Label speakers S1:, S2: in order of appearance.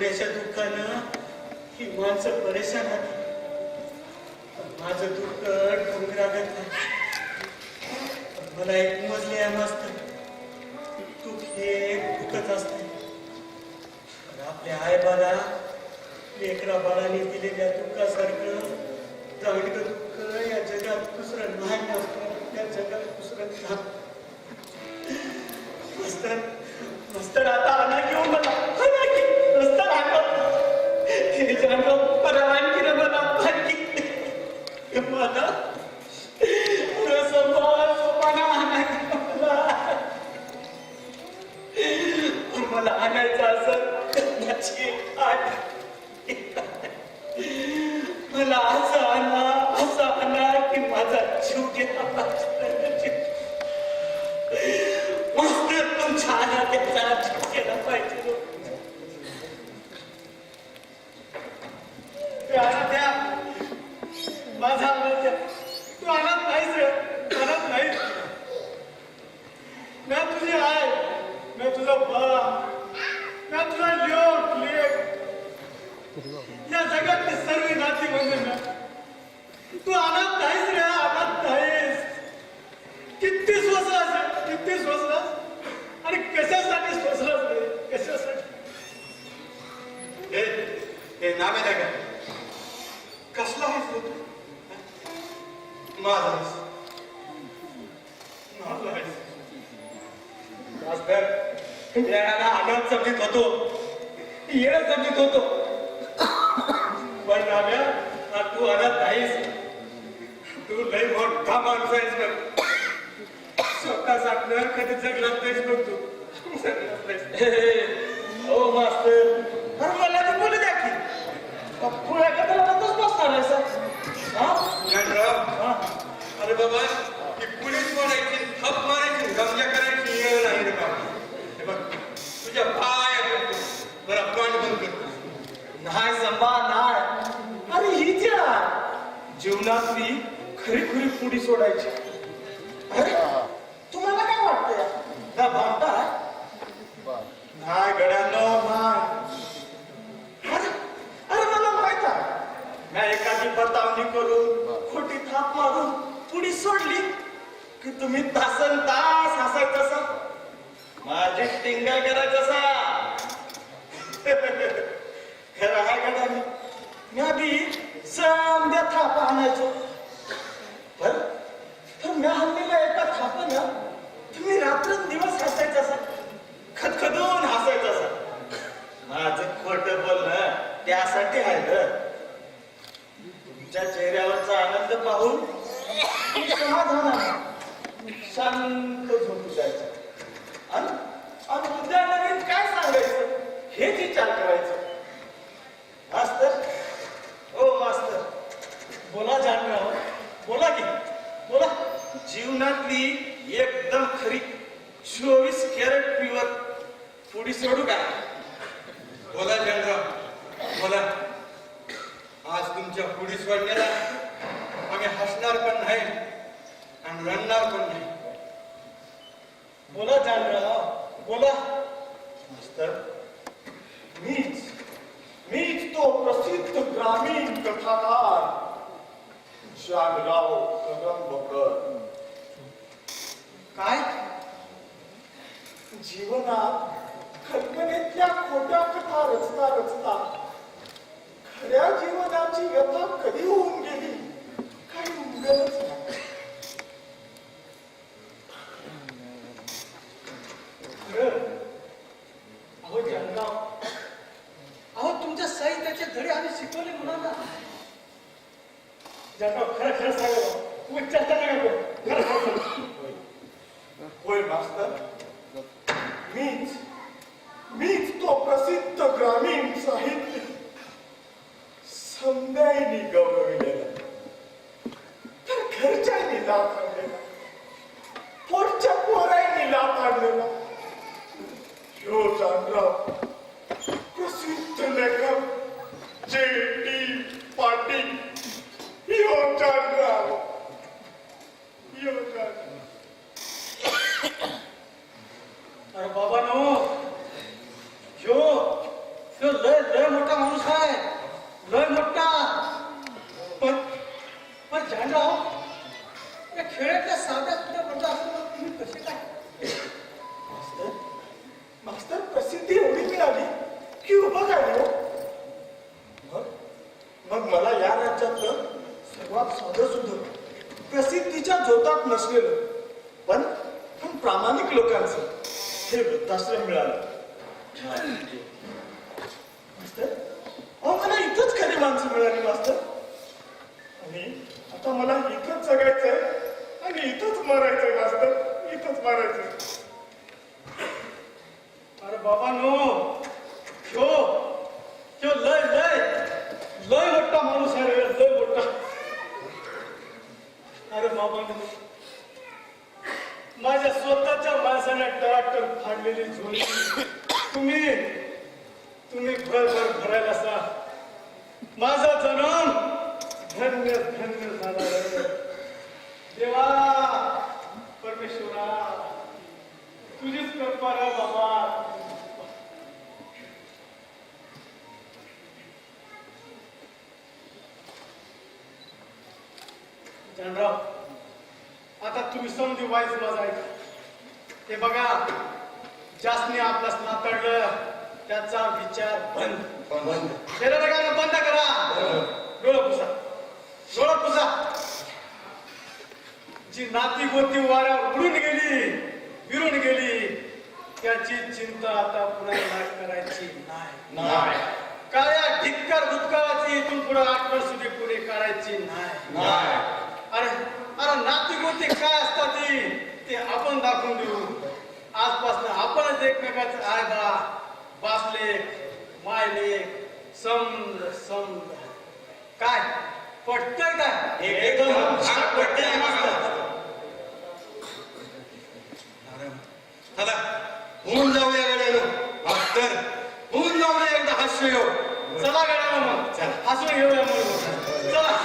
S1: एवढ्याशा दुःखानं ही माणसं परेशान आहेत माझं दुःख डोंगरागत नाही. मला एक मजले आहे मस्त दुःख हे दुःखच असते. आपल्या आईबाला लेकरा बाळाने दिलेल्या दुःखासारखं दांडक दुःख या जगात दुसरं नाही नसतं या जगात दुसरं नाही. मस्तर मस्तर आता आणा घेऊन मला मला आणखी मला रसभार की मला आणायचं असं मला असं आणा असं आणा की माझा जीव गेला मास्तर तुमच्या जीव पाहिजे. माझा अनाथ्या तू अनाथ नाहीस रे अनाथ नाहीस मी तुझी आहे मी तुझा बा मी तुझा लोक लेख या जगातली सर्व नाती म्हणजे ना तू अनाथ नाहीस रे अनाथ नाहीस किती सोसलास रे? किती सोसलास आणि कशासाठी सोसलास रे कशासाठी
S2: हे हे नामे नाही का कसला आहेस रे तू माझा
S1: येण्याला अनाथ समजित होतो. येणं समजित होतो. पण नाम्या हा तू अनाथ नाहीस. तू लय मोठा माणूस आहेस बघ स्वतः साठलं कधी जगलाच नाहीस बघ तू. हे, ओ मास्तर. अरे मला तर बोलू द्या की. पुढे कधी बसणार आहे सर हा
S2: ज्ञानराव
S1: हा
S2: अरे बाबा ही पोलीस मारायची थप मारायची गमजा करायची येळ नाही रे बाबा. हे बघ तुझ्या पाय पडतो जरा पाणी बंद करतो
S1: नाही संभा नाही. अरे ही आहे जीवनातली खरी खरी पुडी सोडायची. अरे तुम्हाला काय वाटतंय? ना भांडता? नाही गड्यांनो नाही अरे मला माहीत आहे. मी एखादी बतावणी करून सोडली की तुम्ही तासन तास हसायच असा? माझी टिंगल करायचं असा खरं आहे का मी आधी समद्या थापा आणायचो पण तर मी हल्लेल्या एका थापानं तुम्ही रात्रंदिवस हसायचं असा खदखदून हसायचं असा माझं खोट बोलणं त्यासाठी आहे ग तुमच्या चेहऱ्यावरचा आनंद पाहून मी समाधानाने शांत झोपू जायचं. आणि आणि उद्या नवीन काय सांगायचं? हेच विचार करायचं. मास्तर ओ मास्तर बोला जाणगाव बोला की बोला. जीवनातली एकदम खरी चोवीस कॅरेट प्युअर पुढी सोडू का?
S2: बोला जाणगाव बोला. आज तुमच्यापुढे सोडण्याला आम्ही हसणार पण नाही आणि रडणार पण नाही.
S1: बोला जानराव बोला. मास्तर मीच मीच तो प्रसिद्ध ग्रामीण कथाकार जानराव करंबकर काय? जीवनात कल्पनेतल्या खोट्या कथा रचता रचता खऱ्या जीवनाची व्यथा कधी होऊन गेली? काही उमगलच नाही खरं अहो जनगाव अहो तुमच्या साहित्याचे धडे आम्ही शिकवले मुलांना जनगाव खरं खरं सांगा तुम्ही चर्चा नका खरं खरं सांगा. होय मास्तर. मीच मीच तो प्रसिद्ध ग्रामीण साहित्य समजायनी गौरविले तर घरच्यांनी लाभ आणलेला पोटच्या पोरांनी लाभ आणलेला ह्यो जानराव प्रसिद्ध लेखक जे टी पाटील ह्यो जानराव ह्यो जानराव अरे बाबा नो ह्यो ह्यो लय
S3: लय मोठा माणूस आहे लय मोठा पण पण जानराव या खेळातल्या साध्या सुद्धा बंद असताना तुम्ही कसे काय मास्तर मास्तर प्रसिद्धी एवढी मिळाली की उभं काय हो मग मग मला या राज्यातलं सर्वात साधं सुद्धा. प्रसिद्धीच्या झोतात नसलेलं पण पण प्रामाणिक लोकांचं हे वृद्धाश्रम मिळालं. मास्तर अहो मला इथंच खरी माणसं मिळाली मास्तर. आणि आता मला इथंच जगायचंय आणि इथंच मरायचंय मास्तर. इथंच मारायचंय. अरे बाबा नो ह्यो ह्यो लय लय लय मोठा माणूस आहे रे लय मोठा अरे बाबा नो माझ्या स्वतःच्या माणसाने टराटर फाडलेली झोळी तुम्ही तुम्ही भर भर भरायला असा माझा जन्म धन्य धन्य झाला. देवा परमेश्वरा तुझीच कृपा रे बाबा. जानराव आता तुम्ही समजी वाईज माझा ऐका ते बघा जास्ती आपल्यास नातडलं त्याचा विचार बंद.
S2: बंद.
S3: शरीराला बंद करा. डोळं पुसा. जी नाती गोती वाऱ्यावर उडून गेली विरून गेली त्याची चिंता आता पुढे नाही करायची नाही. काळ्या ढिक्कर भूतकाळाची इथून पुढे आठवण सुधी पुढे करायची नाही. अरे अरे नाती गोती काय असतात ती ते आपण दाखवून देऊ. आजपासून आपणच एकमेकाच आय बा बासलेख मायलेख समज समज. काय? पटतंय काय
S2: एकदम पटतंय. चला होऊन जाऊया गड्यानं. होऊन जाऊया एकदा हास्य येऊ
S3: चला गाड्या मग.
S2: चला.
S3: हसून घेऊया मग. चला.